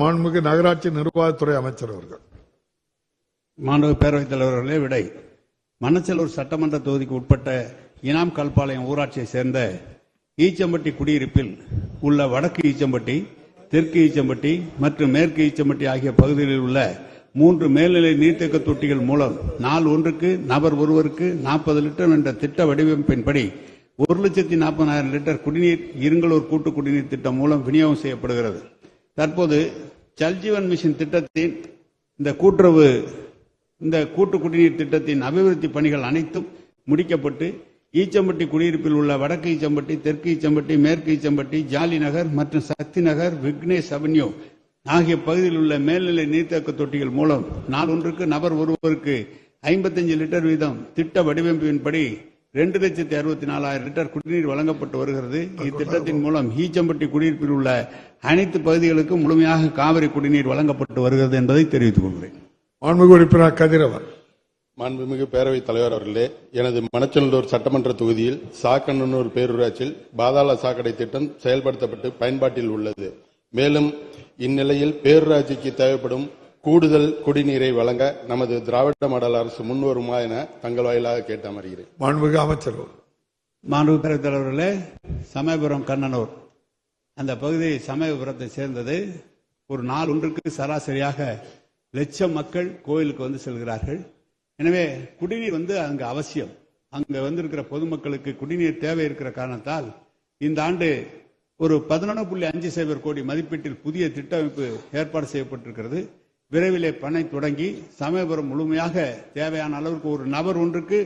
மாண்புமிகு நகராட்சி நிர்வாகத்துறை அமைச்சர் அவர்கள். மாண்பு பேரவைத் தலைவர்களே விடை. மணச்சலூர் சட்டமன்ற தொகுதிக்கு உட்பட்ட இனாம் கல்பாளையம் ஊராட்சியை சேர்ந்த ஈச்சம்பட்டி குடியிருப்பில் உள்ள வடக்கு ஈச்சம்பட்டி தெற்கு ஈச்சம்பட்டி மற்றும் மேற்கு ஈச்சம்பட்டி ஆகிய பகுதிகளில் உள்ள மூன்று மேல்நிலை நீர்த்தேக்க தொட்டிகள் மூலம் நாள் ஒன்றுக்கு நபர் ஒருவருக்கு நாற்பது லிட்டர் என்ற திட்ட வடிவமைப்பின்படி ஒரு லட்சத்தி நாற்பதாயிரம் லிட்டர் குடிநீர் இருங்கலூர் கூட்டு குடிநீர் திட்டம் மூலம் விநியோகம் செய்யப்படுகிறது. தற்போது ஜல்ஜீவன் மிஷன் திட்டத்தின் இந்த கூட்டுறவு இந்த கூட்டு குடிநீர் திட்டத்தின் அபிவிருத்தி பணிகள் அனைத்தும் முடிக்கப்பட்டு ஈச்சம்பட்டி குடியிருப்பில் உள்ள வடக்கு ஈச்சம்பட்டி தெற்கு ஈச்சம்பட்டி மேற்கு ஈச்சம்பட்டி ஜாலி நகர் மற்றும் சக்தி நகர் விக்னேஷ் அவென்யூ ஆகிய பகுதியில் உள்ள மேல்நிலை நீர்த்தேக்க தொட்டிகள் மூலம் நாள் ஒன்றுக்கு நபர் ஒருவருக்கு ஐம்பத்தஞ்சு லிட்டர் வீதம் திட்ட வடிவமைப்பின்படி ரெண்டு லட்சத்தி அறுபத்தி நாலாயிரம் லிட்டர் குடிநீர் வழங்கப்பட்டு வருகிறது. இத்திட்டத்தின் மூலம் ஈச்சம்பட்டி குடியிருப்பில் உள்ள அனைத்து பகுதிகளுக்கும் முழுமையாக காவிரி குடிநீர் வழங்கப்பட்டு வருகிறது என்பதை தெரிவித்துக் கொள்கிறேன். மாண்புமிகு உறுப்பினர் கதிரவன். மாண்புமிகு பேரவைத் தலைவர் அவர்களே எனது மணச்சநல்லூர் சட்டமன்ற தொகுதியில் சாக்கண்ணனூர் பேரூராட்சியில் பாதாள சாக்கடை திட்டம் செயல்படுத்தப்பட்டு பயன்பாட்டில் உள்ளது. மேலும் இந்நிலையில் பேரூராட்சிக்கு தேவைப்படும் கூடுதல் குடிநீரை வழங்க நமது திராவிட மாடல் அரசு முன்வருமா என தங்கள் வாயிலாக கேட்டு அமர்கிறேன். மாண்புமிகு அமைச்சர் அவர்கள் மாண்பு பேரவைத் தலைவர்களே சமயபுரம் கண்ணனூர். அந்த பகுதி சமயபுரத்தை சேர்ந்தது ஒரு நாள் ஒன்றுக்கு சராசரியாக லட்சம் மக்கள் கோயிலுக்கு வந்து செல்கிறார்கள். எனவே குடிநீர் வந்து அங்கு அவசியம். அங்க வந்திருக்கிற பொதுமக்களுக்கு குடிநீர் தேவை இருக்கிற காரணத்தால் இந்த ஆண்டு ஒரு பதினொன்று புள்ளி அஞ்சு சைபர் கோடி மதிப்பீட்டில் புதிய திட்டமைப்பு ஏற்பாடு செய்யப்பட்டிருக்கிறது. விரைவிலே பணி தொடங்கி சமயபுரம் முழுமையாக தேவையான அளவுக்கு ஒரு நபர் ஒன்றுக்கு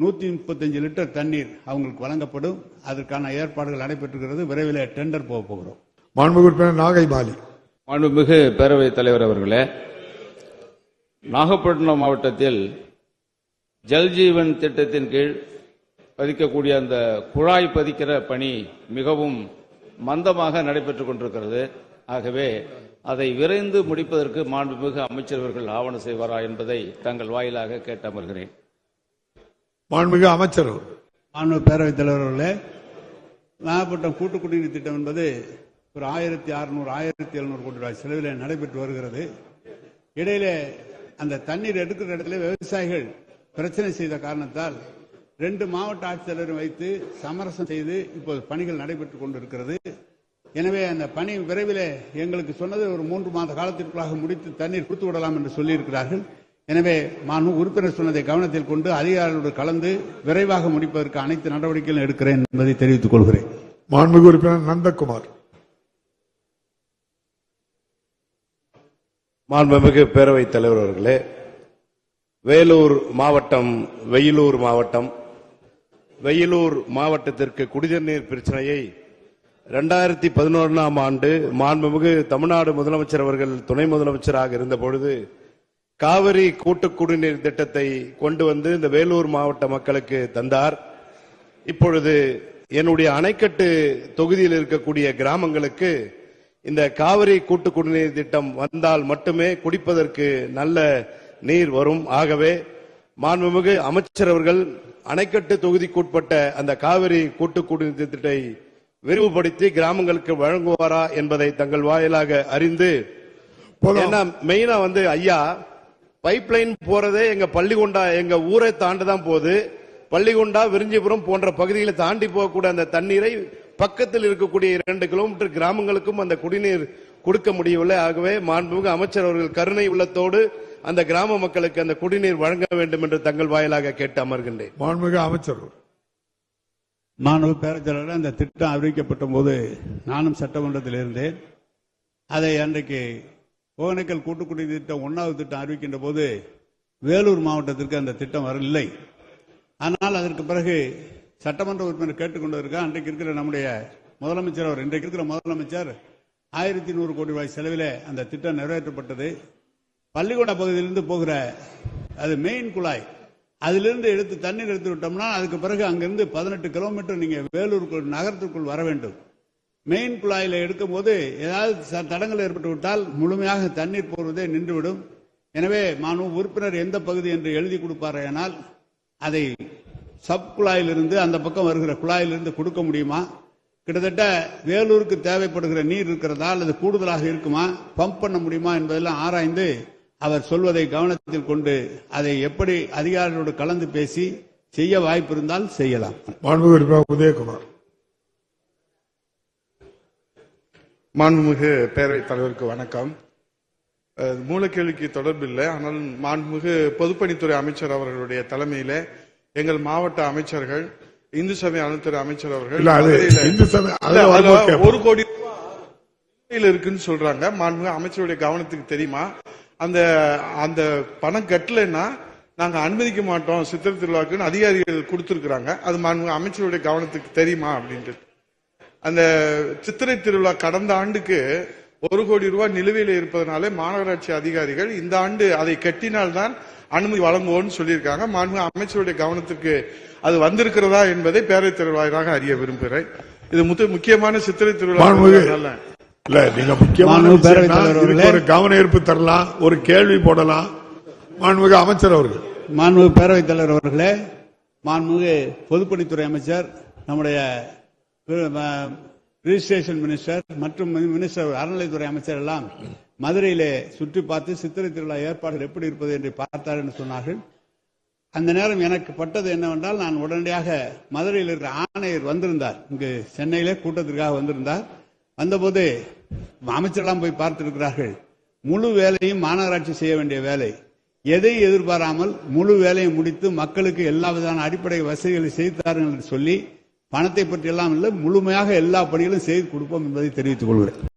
நூத்தி முப்பத்தஞ்சு லிட்டர் தண்ணீர் அவங்களுக்கு வழங்கப்படும். அதற்கான ஏற்பாடுகள் நடைபெற்றிருக்கிறது. விரைவில் டெண்டர் போக போகிறோம். மாண்புமிகு உறுப்பினர் நாகை மாலி. மாண்புமிகு பேரவைத் தலைவர் அவர்களே நாகப்பட்டினம் மாவட்டத்தில் ஜல்ஜீவன் திட்டத்தின் கீழ் பதிக்கக்கூடிய அந்த குழாய் பதிக்கிற பணி மிகவும் மந்தமாக நடைபெற்றுக் கொண்டிருக்கிறது. ஆகவே அதை விரைந்து முடிப்பதற்கு மாண்புமிகு அமைச்சர்கள் ஆவணம் செய்வாரா என்பதை தங்கள் வாயிலாக கேட்டு அமர்கிறேன். மாண்புமிகு அமைச்சர் அவர்கள். மாண்பு பேரவைத் தலைவர்களே நாகப்பட்டினம் கூட்டு குடிநீர் திட்டம் என்பது ஒரு ஆயிரத்தி அறுநூறு ஆயிரத்தி எழுநூறு கோடி ரூபாய் செலவில் நடைபெற்று வருகிறது. இடையிலே அந்த தண்ணீர் எடுக்கிற இடத்துல விவசாயிகள் பிரச்சனை செய்த காரணத்தால் ரெண்டு மாவட்ட ஆட்சித்தலைவரும் வைத்து சமரசம் செய்து இப்போது பணிகள் நடைபெற்றுக் கொண்டிருக்கிறது. எனவே அந்த பணி விரைவில் எங்களுக்கு சொன்னது ஒரு மூன்று மாத காலத்திற்குள்ளாக முடித்து தண்ணீர் கொடுத்து விடலாம் என்று சொல்லியிருக்கிறார்கள். எனவே மாண்பு உறுப்பினர் சொன்னதை கவனத்தில் கொண்டு அதிகாரிகளோடு கலந்து விரைவாக முடிப்பதற்கு அனைத்து நடவடிக்கைகளும் எடுக்கிறேன் என்பதை தெரிவித்துக் கொள்கிறேன். மாண்புமிகு உறுப்பினர் நந்தகுமார். மாண்புமிகு பேரவைத் தலைவர் அவர்களே வேலூர் மாவட்டம் வெயிலூர் மாவட்டம். வெயிலூர் மாவட்டத்திற்கு குடிநீர் நீர் பிரச்சனையை ரெண்டாயிரத்தி பதினொன்றாம் ஆண்டு மாண்புமிகு தமிழ்நாடு முதலமைச்சர் அவர்கள் துணை முதலமைச்சராக இருந்த பொழுது காவிரி கூட்டு குடிநீர் திட்டத்தை கொண்டு வந்து இந்த வேலூர் மாவட்ட மக்களுக்கு தந்தார். இப்பொழுது என்னுடைய அணைக்கட்டு தொகுதியில் இருக்கக்கூடிய கிராமங்களுக்கு இந்த காவிரி கூட்டு குடிநீர் திட்டம் வந்தால் மட்டுமே குடிப்பதற்கு நல்ல நீர் வரும். ஆகவே மாண்புமிகு அமைச்சர் அவர்கள் அணைக்கட்டு தொகுதிக்குட்பட்ட அந்த காவிரி கூட்டு குடிநீர் திட்டத்தை விரிவுபடுத்தி கிராமங்களுக்கு வழங்குவாரா என்பதை தங்கள் வாயிலாக அறிந்து. ஏன்னா மெயினா வந்து ஐயா பைப்லைன் போறதே எங்க பள்ளிகொண்டா எங்க ஊரை தாண்டி தான் போகுது. பள்ளிகொண்டா விரிஞ்சிபுரம் போன்ற பகுதிகளை தாண்டி போகக்கூடிய அந்த தண்ணீரை பக்கத்தில் இருக்கக்கூடிய இரண்டு கிலோமீட்டர் கிராமங்களுக்கும் அந்த குடிநீர் கொடுக்க முடியவில்லை. ஆகவே மாண்புமிகு அமைச்சர் அவர்கள் கருணை உள்ளத்தோடு அந்த கிராம மக்களுக்கு அந்த குடிநீர் வழங்க வேண்டும் என்று தங்கள் வாயிலாக கேட்டு அமர்கின்றேன். மாண்புமிகு அமைச்சர் மாணவ பேரச்சலர் அந்த திட்டம் அறிவிக்கப்பட்ட போது நானும் சட்டமன்றத்தில் இருந்தேன். அதை அன்றைக்கு ஒகேனக்கல் கூட்டுக்குடி திட்டம் ஒன்றாவது திட்டம் அறிவிக்கின்ற போது வேலூர் மாவட்டத்திற்கு அந்த திட்டம் வரவில்லை. ஆனால் அதற்கு பிறகு சட்டமன்ற உறுப்பினர் கேட்டுக்கொண்டிருக்க அன்றைக்கு இருக்கிற நம்முடைய முதலமைச்சர் அவர் இன்றைக்கு இருக்கிற முதலமைச்சர் ஆயிரத்தி நூறு கோடி ரூபாய் செலவில் அந்த திட்டம் நிறைவேற்றப்பட்டது. பள்ளிக்கூட பகுதியிலிருந்து போகிற அது மெயின் குழாய் அதிலிருந்து எடுத்து தண்ணீர் எடுத்து விட்டோம்னா அதுக்கு பிறகு அங்கிருந்து பதினெட்டு கிலோமீட்டர் நீங்க வேலூருக்குள் நகரத்திற்குள் வர வேண்டும். மெயின் குழாயில் எடுக்கும் போது ஏதாவது ச- தடங்கள் ஏற்பட்டு விட்டால் முழுமையாக தண்ணீர் போவதே நின்றுவிடும். எனவே மாணவ உறுப்பினர் எந்த பகுதி என்று எழுதி கொடுப்பாரேனால் அதை சப் குழாயிலிருந்து அந்த பக்கம் வருகிற குழாயிலிருந்து கொடுக்க முடியுமா? கிட்டத்தட்ட வேலூருக்கு தேவைப்படுகிற நீர் இருக்கிறதா அல்லது கூடுதலாக இருக்குமா? பம்ப் பண்ண முடியுமா என்பதெல்லாம் ஆராய்ந்து அவர் சொல்வதை கவனத்தில் கொண்டு அதை எப்படி அதிகாரிகளோடு கலந்து பேசி செய்ய வாய்ப்பு இருந்தால் செய்யலாம். உதயகுமார். மாண்புமிகு பேரவைத் தலைவருக்கு வணக்கம். மூலக்கேள்விக்கு தொடர்பில்லை ஆனால் மாண்புமிகு பொதுப்பணித்துறை அமைச்சர் அவர்களுடைய தலைமையில எங்கள் மாவட்ட அமைச்சர்கள் இந்து சமய அறநிலைத்துறை அமைச்சர் அவர்கள். ஒரு கோடி இருக்குன்னு சொல்றாங்க. மாண்புமிகு அமைச்சருடைய கவனத்துக்கு தெரியுமா? அந்த அந்த பணம் கட்டலைன்னா நாங்க அனுமதிக்க மாட்டோம் சித்திரை திருவிழாக்குன்னு அதிகாரிகள் கொடுத்திருக்கிறாங்க. அது மாண்புமிகு அமைச்சருடைய கவனத்துக்கு தெரியுமா அப்படின்ட்டு. அந்த சித்திரை திருவிழா கடந்த ஆண்டுக்கு ஒரு கோடி ரூபாய் நிலுவையில் இருப்பதனாலே மாநகராட்சி அதிகாரிகள் இந்த ஆண்டு அதை கட்டினால்தான் அனுமதி வழங்குவோம்னு சொல்லியிருக்காங்க. மாண்புமிகு அமைச்சருடைய கவனத்துக்கு அது வந்திருக்கிறதா என்பதை பேரவைத் தலைவராக அறிய விரும்புகிறேன். இது முத்து- முக்கியமான சித்திரை திருவிழா இல்ல நீங்க முக்கியமான. ஒரு கவன ஈர்ப்பு தரலாம் ஒரு கேள்வி போடலாம். மாண்புமிகு அமைச்சர் அவர்கள். மாண்புமிகு பேரவைத் தலைவர் அவர்களே மாண்புமிகு பொதுப்பணித்துறை அமைச்சர் நம்முடைய ரிஜிஸ்ட்ரேஷன் மினிஸ்டர் மற்றும் மினிஸ்டர் அறநிலைத்துறை அமைச்சர் எல்லாம் மதுரையிலே சுற்றி பார்த்து சித்திரை திருவிழா ஏற்பாடுகள் எப்படி இருப்பது என்று பார்த்தார் என்று சொன்னார்கள். அந்த நேரம் எனக்கு பட்டது என்னவென்றால் நான் உடனடியாக மதுரையில் இருக்கிற ஆணையர் வந்திருந்தார். இங்கு சென்னையிலே கூட்டத்திற்காக வந்திருந்தார். வந்தபோது அமைச்சரெல்லாம் போய் பார்த்திருக்கிறார்கள். முழு வேலையும் மாநகராட்சி செய்ய வேண்டிய வேலை. எதை எதிர்பாராமல் முழு வேலையை முடித்து மக்களுக்கு எல்லா விதமான அடிப்படை வசதிகளை செய்து தாருங்கள் என்று சொல்லி பணத்தை பற்றி எல்லாம் இல்லை முழுமையாக எல்லா பணிகளும் செய்து கொடுப்போம் என்பதை தெரிவித்துக் கொள்கிறேன்.